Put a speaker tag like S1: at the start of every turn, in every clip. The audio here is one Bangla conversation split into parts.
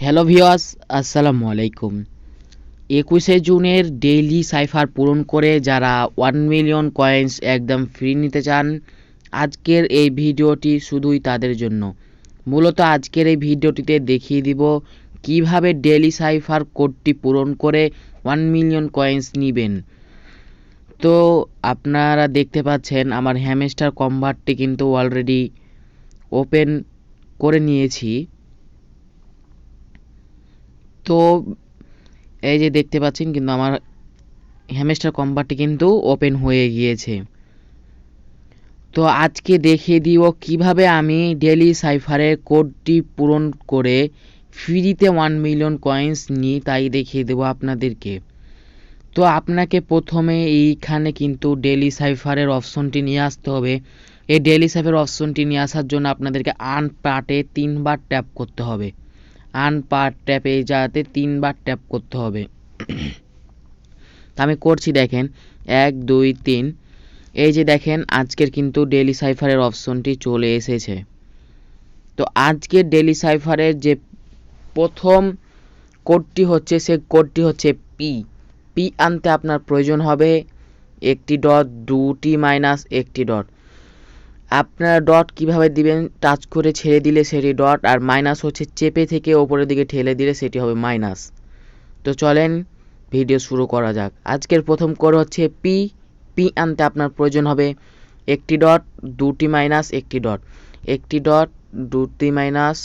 S1: হ্যালো ভিওয়াস আসসালামু আলাইকুম একুশে জুনের ডেইলি সাইফার পূরণ করে যারা ওয়ান মিলিয়ন কয়েন্স একদম ফ্রি নিতে চান, আজকের এই ভিডিওটি শুধুই তাদের জন্য। মূলত আজকের এই ভিডিওটিতে দেখিয়ে দিব কীভাবে ডেইলি সাইফার কোডটি পূরণ করে ওয়ান মিলিয়ন কয়েন্স নেবেন। তো আপনারা দেখতে পাচ্ছেন, আমার হ্যামেস্টার কম্বারটি কিন্তু অলরেডি ওপেন করে নিয়েছি। তো এই যে দেখতে পাচ্ছেন কিন্তু আমার হ্যামেস্টার কম্বারটি কিন্তু ওপেন হয়ে গিয়েছে। তো আজকে দেখিয়ে দিব কীভাবে আমি ডেলি সাইফারের কোডটি পূরণ করে ফ্রিতে ওয়ান মিলিয়ন কয়েন্স নিই তাই দেখিয়ে দেবো আপনাদেরকে। তো আপনাকে প্রথমে এইখানে কিন্তু ডেলি সাইফারের অপশনটি নিয়ে আসতে হবে। এই ডেলি সাইফার অপশনটি নিয়ে আসার জন্য আপনাদেরকে আন পার্টে তিনবার ট্যাপ করতে হবে। আন পার্ট ট্যাপে যাতে তিনবার ট্যাপ করতে হবে। আমি করছি দেখেন, এক, দুই, তিন। এই যে দেখেন, আজকের কিন্তু ডেলি সাইফারের অপশনটি চলে এসেছে। তো আজকের ডেলি সাইফারের যে প্রথম কোডটি হচ্ছে, সে কোডটি হচ্ছে পি পি আনতে আপনার প্রয়োজন হবে একটি ডট, দুটি মাইনাস একটি ডট। আপনারা ডট কীভাবে দিবেন টাচ করে ছেড়ে দিলে সেটি ডট আর মাইনাস হচ্ছে চেপে থেকে ওপরের দিকে ঠেলে দিলে সেটি হবে মাইনাস তো চলেন ভিডিও শুরু করা যাক। আজকের প্রথম কোড হচ্ছে পি পি আনতে আপনার প্রয়োজন হবে একটি ডট দুটি মাইনাস একটি ডট একটি ডট দুটি মাইনাস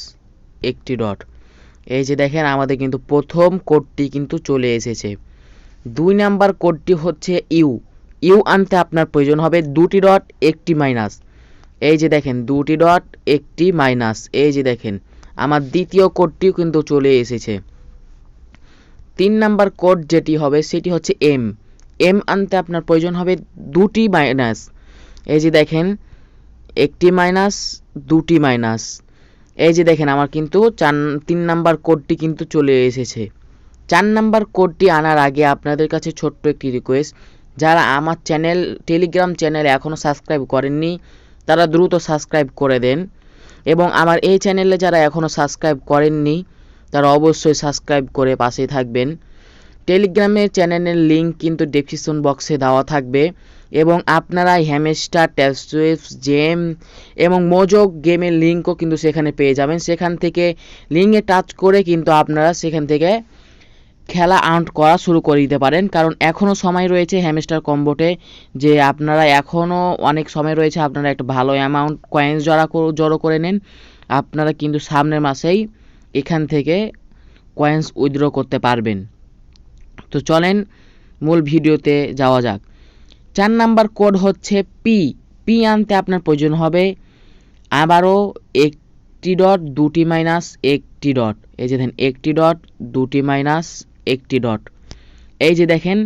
S1: একটি ডট এই যে দেখেন, আমাদের কিন্তু প্রথম কোডটি কিন্তু চলে এসেছে। দুই নাম্বার কোডটি হচ্ছে ইউ ইউ আনতে আপনার প্রয়োজন হবে দুটি ডট একটি মাইনাস এই যে দেখেন, দুটি ডট, একটি মাইনাস, এই যে দেখেন, আমার দ্বিতীয় কোডটিও কিন্তু চলে এসেছে। তিন নাম্বার কোড যেটি হবে, সেটি হচ্ছে এম এম আনতে আপনার প্রয়োজন হবে দুটি মাইনাস। এই যে দেখেন, একটি মাইনাস, দুটি মাইনাস। এই যে দেখেন, আমার কিন্তু চার, তিন নাম্বার কোডটি কিন্তু চলে এসেছে। চার নাম্বার কোডটি আনার আগে আপনাদের কাছে ছোট্ট একটি রিকোয়েস্ট যারা আমার চ্যানেল টেলিগ্রাম চ্যানেল এখনও সাবস্ক্রাইব করেননি তারা দ্রুত সাবস্ক্রাইব করে দেন। এবং আমার এই চ্যানেলে যারা এখনও সাবস্ক্রাইব করেননি, তারা অবশ্যই সাবস্ক্রাইব করে পাশেই থাকবেন। টেলিগ্রামের চ্যানেলের লিঙ্ক কিন্তু ডেসক্রিপশন বক্সে দেওয়া থাকবে। এবং আপনারা হ্যামেস্টার ট্যাপসুইফ জেম এবং মোজক গেমের লিঙ্কও কিন্তু সেখানে পেয়ে যাবেন। সেখান থেকে লিঙ্কে টাচ করে কিন্তু আপনারা সেখান থেকে খেলা আউট করা শুরু করে দিতে পারেন। কারণ এখনও সময় রয়েছে হ্যামস্টার কম্বোটে যে আপনারা এখনও অনেক সময় রয়েছে, আপনারা একটা ভালো অ্যামাউন্ট কয়েন্স জড়া জড়ো করে নেন। আপনারা কিন্তু সামনের মাসেই এখান থেকে কয়েন্স উইথড্র করতে পারবেন। তো চলেন মূল ভিডিওতে যাওয়া যাক। চার নাম্বার কোড হচ্ছে পি পি আনতে আপনার প্রয়োজন হবে আবারও একটি ডট দুটি মাইনাস একটি ডট এই যে দেখেন, একটি ডট দুটি মাইনাস একটি ডট। এই যে দেখেন,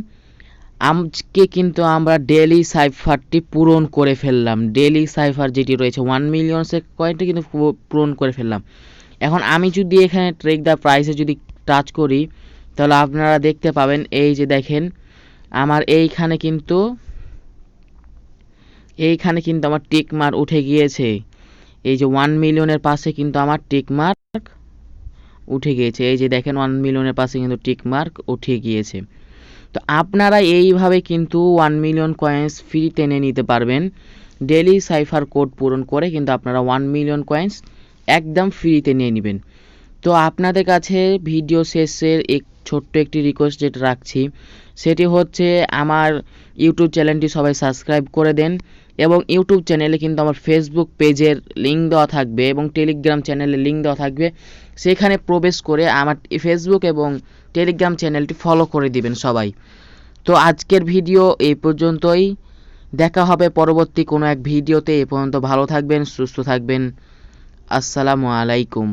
S1: আজকে কিন্তু আমরা ডেলি সাইফারটি পূরণ করে ফেললাম। ডেলি সাইফার যেটি রয়েছে ওয়ান মিলিয়নসের কয়েনটি কিন্তু পূরণ করে ফেললাম। এখন আমি যদি এখানে ট্রেক দ্য প্রাইসে যদি টাচ করি, তাহলে আপনারা দেখতে পাবেন, এই যে দেখেন, আমার এইখানে কিন্তু এইখানে কিন্তু আমার টিক মার্ক উঠে গিয়েছে। এই যে ওয়ান মিলিয়নের পাশে কিন্তু আমার টিক মার্ক উঠে গিয়েছে। এই যে দেখেন ওয়ান মিলিয়নের পাশে কিন্তু টিক মার্ক উঠে গিয়েছে। তো আপনারা এইভাবে কিন্তু ওয়ান মিলিয়ন কয়েন্স ফ্রি টেনে নিতে পারবেন। ডেলি সাইফার কোড পূরণ করে কিন্তু আপনারা ওয়ান মিলিয়ন কয়েন্স একদম ফ্রিতে নিয়ে নেবেন। তো আপনাদের কাছে ভিডিও শেষের এক ছোট্ট একটি রিকোয়েস্ট যেটা রাখছি, সেটি হচ্ছে আমার ইউটিউব চ্যানেলটি সবাই সাবস্ক্রাইব করে দেন এবং ইউটিউব চ্যানেলে কিন্তু আমার ফেসবুক পেজের লিঙ্ক দেওয়া থাকবে এবং টেলিগ্রাম চ্যানেলের লিঙ্ক দেওয়া থাকবে। সেখানে প্রবেশ করে আমার ফেসবুক এবং টেলিগ্রাম চ্যানেলটি ফলো করে দিবেন সবাই। তো আজকের ভিডিও এই পর্যন্তই। দেখা হবে পরবর্তী কোনো এক ভিডিওতে এ পর্যন্ত ভালো থাকবেন, সুস্থ থাকবেন। আসসালামু আলাইকুম।